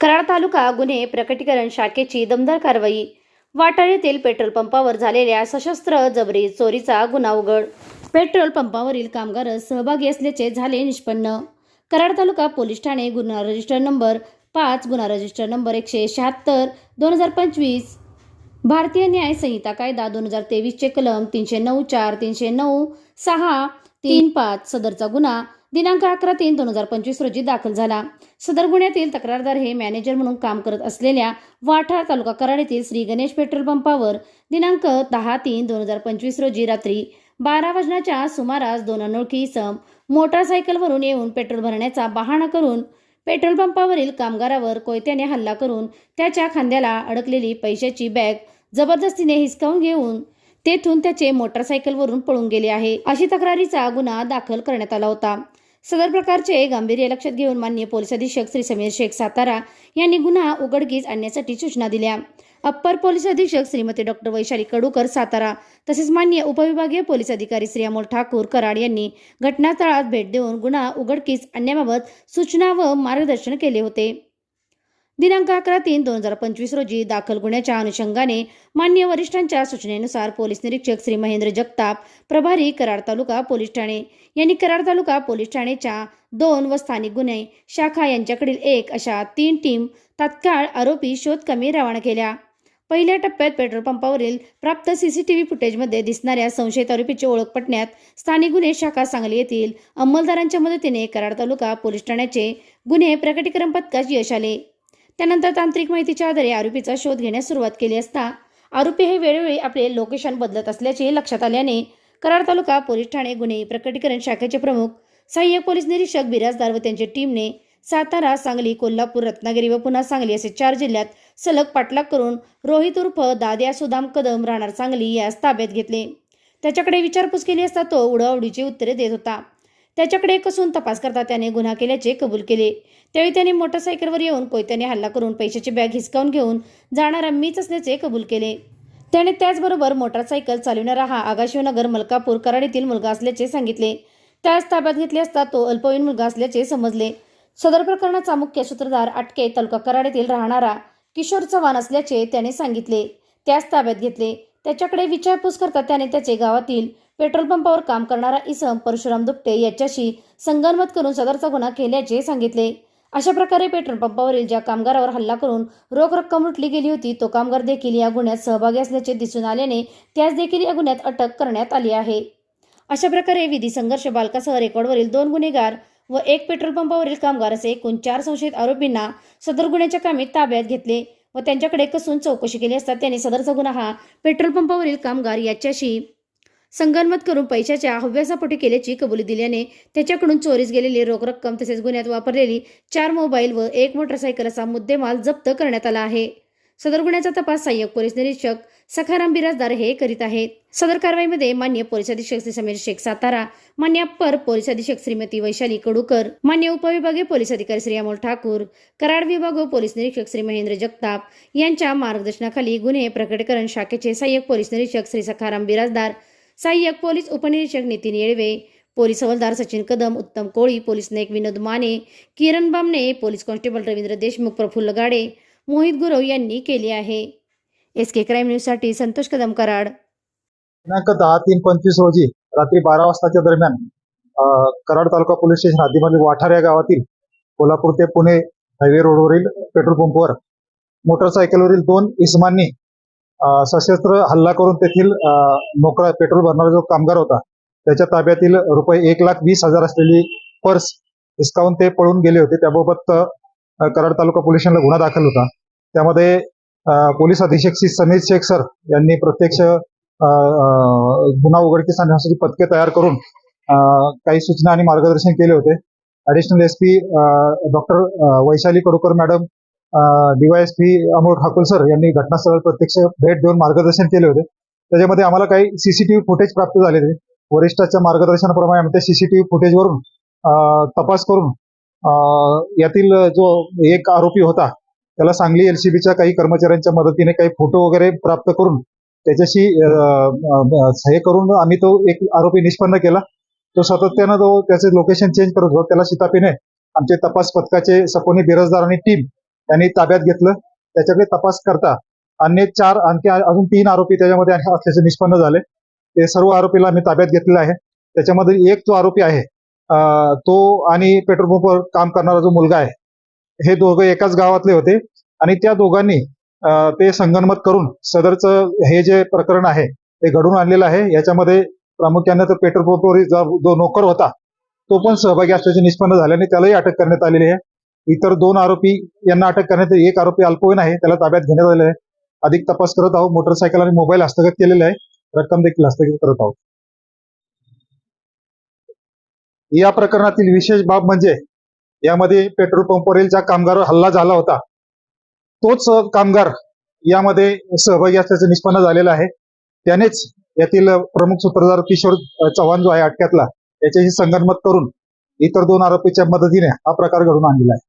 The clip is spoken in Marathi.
कराड तालुका गुन्हे प्रकटीकरण शाखेची दमदार कारवाई. वाटाळ येथील पेट्रोल पंपावर झालेल्या सशस्त्र जबरी चोरीचा गुन्हा उघड. पेट्रोल पंपावरील कामगार सहभागी असल्याचे झाले निष्पन्न. कराड तालुका पोलीस ठाणे गुन्हा रजिस्टर नंबर पाच गुन्हा रजिस्टर नंबर एकशे शहात्तर दोन हजार पंचवीस. भारतीय न्याय संहिता कायदा दोन हजार तेवीसचे कलम तीनशे नऊ चार तीनशे नऊ सहा तीन पाच सदरचा गुन्हा दिनांक अकरा तीन दोन हजार पंचवीस रोजी दाखल झाला. सदर गुन्ह्यातील तक्रारदार हे मॅनेजर म्हणून काम करत असलेल्या वाठार तालुका कराड येथील श्री गणेश पेट्रोल पंपावर दिनांक दहा तीन दोन हजार पंचवीस रोजी रात्री बारा वाजण्याच्या सुमारास दोन अनोळखी इसम मोटारसायकलवरून येऊन पेट्रोल भरण्याचा बहाणा करून पेट्रोल पंपावरील कामगारावर कोयत्याने हल्ला करून त्याच्या खांद्याला अडकलेली पैशाची बॅग जबरदस्तीने हिसकावून घेऊन तेथून त्याचे मोटारसायकलवरून पळून गेले आहे. अशी तक्रारीचा गुन्हा दाखल करण्यात आला होता. सदर प्रकारचे गांभीर्य लक्षात घेऊन मान्य पोलीस अधीक्षक श्री समीर शेख सातारा यांनी गुन्हा उघडकीस आणण्यासाठी सूचना दिल्या. अप्पर पोलीस अधीक्षक श्रीमती डॉक्टर वैशाली कडूकर सातारा तसेच मान्य उपविभागीय पोलीस अधिकारी श्री अमोल ठाकूर कराड यांनी घटनास्थळात भेट देऊन गुन्हा उघडकीस आणण्याबाबत सूचना व मार्गदर्शन केले होते. दिनांक अकरा तीन दोन हजार पंचवीस रोजी दाखल गुन्ह्याच्या अनुषंगाने मान्य वरिष्ठांच्या सूचनेनुसार पोलीस निरीक्षक श्री महेंद्र जगताप प्रभारी कराड तालुका पोलीस ठाणे यांनी कराड तालुका पोलीस ठाणेच्या दोन व स्थानिक गुन्हे शाखा यांच्याकडील एक अशा तीन टीम तात्काळ आरोपी शोध कमी रवाना केल्या. पहिल्या टप्प्यात पेट्रोल पंपावरील प्राप्त सीसीटीव्ही फुटेजमध्ये दिसणाऱ्या संशयित आरोपीची ओळख पटण्यात स्थानिक गुन्हे शाखा सांगली येथील अंमलदारांच्या मदतीने कराड तालुका पोलीस ठाण्याचे गुन्हे प्रकटीकरण पथकास यश आले. त्यानंतर तांत्रिक माहितीच्या आधारे आरोपीचा शोध घेण्यास सुरुवात केली असता आरोपी हे वेळोवेळी आपले लोकेशन बदलत असल्याचे लक्षात आल्याने कराड तालुका पोलीस ठाणे गुन्हे प्रकटीकरण शाखेचे प्रमुख सहाय्यक पोलीस निरीक्षक बिराजदार व त्यांच्या टीमने सातारा सांगली कोल्हापूर रत्नागिरी व पुन्हा सांगली असे चार जिल्ह्यात सलग पाठलाग करून रोहित उर्फ दाद्या सुदाम कदम राहणार सांगली यास ताब्यात घेतले. त्याच्याकडे विचारपूस केली असता तो उडावडीची उत्तरे देत होता. त्याच्याकडे कसून तपास करता त्याने गुन्हा केल्याचे कबूल केले. त्यावेळी त्याने मोटरसायकलवर येऊन कोयत्याने हल्ला करून पैशाची बॅग हिसकावून घेऊन जाणारा मीच असल्याचे कबूल केले. त्याने त्याचबरोबर मोटारसायकल चालविणारा हा आगाशिवनगर मलकापूर कराड येथील मुलगा असल्याचे सांगितले. त्यास ताब्यात घेतले असता तो अल्पवयीन मुलगा असल्याचे समजले. सदर प्रकरणाचा मुख्य सूत्रधार अटके तालुका कराड येथील राहणारा किशोर चव्हाण असल्याचे त्याने सांगितले. त्यास ताब्यात घेतले. त्याच्याकडे विचारपूस करता त्याने त्याचे गावातील पेट्रोल पंपावर काम करणारा इसम परशुराम दुपटे याच्याशी संगनमत करून सदरचा गुन्हा केल्याचे सांगितले. अशा प्रकारे पेट्रोल पंपावरील ज्या कामगारावर हल्ला करून रोख रक्कम लुटली गेली होती तो कामगार देखील या गुन्ह्यात सहभागी असल्याचे दिसून आल्याने त्यास देखील या गुन्ह्यात अटक करण्यात आली आहे. अशा प्रकारे विधी संघर्ष बालकासह रेकॉर्डवरील दोन गुन्हेगार व एक पेट्रोल पंपावरील कामगार असे एकूण चार संशयित आरोपींना सदर गुन्ह्याच्या कामी ताब्यात घेतले व त्यांच्याकडे कसून चौकशी केली असता त्यांनी सदरचा गुन्हा हा पेट्रोल पंपावरील कामगार याच्याशी संगनमत करून पैशाच्या हव्यासापोटी केल्याची कबुली दिल्याने त्याच्याकडून चोरीस गेलेली रोख रक्कम तसेच गुन्ह्यात वापरलेली चार मोबाईल व एक मोटरसायकल असा मुद्देमाल जप्त करण्यात आला आहे. सदर गुन्ह्याचा तपास सहाय्यक पोलीस निरीक्षक सखाराम बिराजदार हे करीत आहेत. सदर कारवाईमध्ये मान्य पोलीस अधीक्षक श्री समीर शेख सातारा मान्य अप्पर पोलीस अधीक्षक श्रीमती वैशाली कडूकर मान्य उपविभागीय पोलीस अधिकारी श्री अमोल ठाकूर कराड विभाग व पोलीस निरीक्षक श्री महेंद्र जगताप यांच्या मार्गदर्शनाखाली गुन्हे प्रकटीकरण शाखेचे सहाय्यक पोलीस निरीक्षक श्री सखाराम बिराजदार सहाय्यक पोलीस उपनिरीक्षक नितीन येळवे पोलीस हवालदार Sachin Kadam Uttam Koli police Naik Vinod Mane Kiran Bamne police constable Ravindra Deshmukh Praphulla Gade Mohit Gurav यांनी केली आहे. एस के क्राईम न्यूजसाठी संतोष कदम कराड. दिनांक दहा तीन पंचवीस रोजी रात्री बारा वाजताच्या दरम्यान कराड तालुका पोलीस स्टेशन हद्दीमधील वाठार या गावातील कोल्हापूर ते पुणे हायवे रोडवरील पेट्रोल पंपवर मोटरसायकलवरील दोन इसमांनी सशस्त्र हल्ला करून तेथील अ, मोकळा पेट्रोल भरणारा जो कामगार होता त्याच्या ताब्यातील रुपये एक लाख वीस हजार असलेली पर्स हिसकावून ते पळून गेले होते. त्याबाबत कराड तालुका पोलीस स्टेशनला गुन्हा दाखल होता. त्यामध्ये पोलीस अधीक्षक श्री समीर शेख सर यांनी प्रत्यक्ष अ, गुन्हा उघडकीस आणण्यासाठी पथके तयार करून काही सूचना आणि मार्गदर्शन केले होते. Additional S P doctor Vaishali Kadukar madam DYSP Amol Thakur sir यांनी घटनास्थळावर प्रत्यक्ष भेट देऊन मार्गदर्शन केले होते. त्याच्यामध्ये आम्हाला काही सीसीटीव्ही फुटेज प्राप्त झाले होते. वरिष्ठाच्या मार्गदर्शनाप्रमाणे आम्ही त्या सीसीटीव्ही फुटेजवरून तपास करून यातील जो एक आरोपी होता त्याला सांगली एलसीबीच्या काही कर्मचाऱ्यांच्या मदतीने काही फोटो वगैरे प्राप्त करून त्याच्याशी हे करून आम्ही तो एक आरोपी निष्पन्न केला. तो सातत्यानं तो त्याचे लोकेशन चेंज करत होता त्याला शितापीने आमचे तपास पथकाचे सपोनी बिरजदार आणि टीम त्यांनी ताब्यात घेतलं. त्याच्याकडे तपास करता अन्य चार आणखी अजून तीन आरोपी त्याच्यामध्ये असल्याचे निष्पन्न झाले. ते सर्व आरोपीला आम्ही ताब्यात घेतलेला आहे. त्याच्यामध्ये एक जो आरोपी आहे अं, तो आणि पेट्रोल पंपवर काम करणारा जो मुलगा आहे हे दोघं एकाच गावातले होते आणि त्या दोघांनी ते संगनमत करून सदरचं हे जे प्रकरण आहे ते घडून आणलेलं आहे. याच्यामध्ये प्रामुख्याने तर पेट्रोल पंपवर जो नोकर होता तो पण सहभागी असल्याचे निष्पन्न झाल्याने त्यालाही अटक करण्यात आलेली आहे. इतर दोन आरोपी यांना अटक करण्यात एक आरोपी अल्पवयीन आहे. त्याला ताब्यात घेण्यात आले आहे. अधिक तपास करत आहोत. मोटरसायकल आणि मोबाईल हस्तगत केलेले आहे. रक्कम देखील हस्तगत करत आहोत. या प्रकरणातील विशेष बाब म्हणजे यामध्ये पेट्रोल पंपवरील ज्या कामगारावर हल्ला झाला होता तोच कामगार यामध्ये सहभागी असल्याचं निष्पन्न झालेलं आहे. त्यानेच यातील प्रमुख सूत्रधार किशोर चव्हाण जो आहे अटक्यातला याच्याशी संगनमत करून इतर दोन आरोपीच्या मदतीने हा प्रकार घडून आणलेला आहे.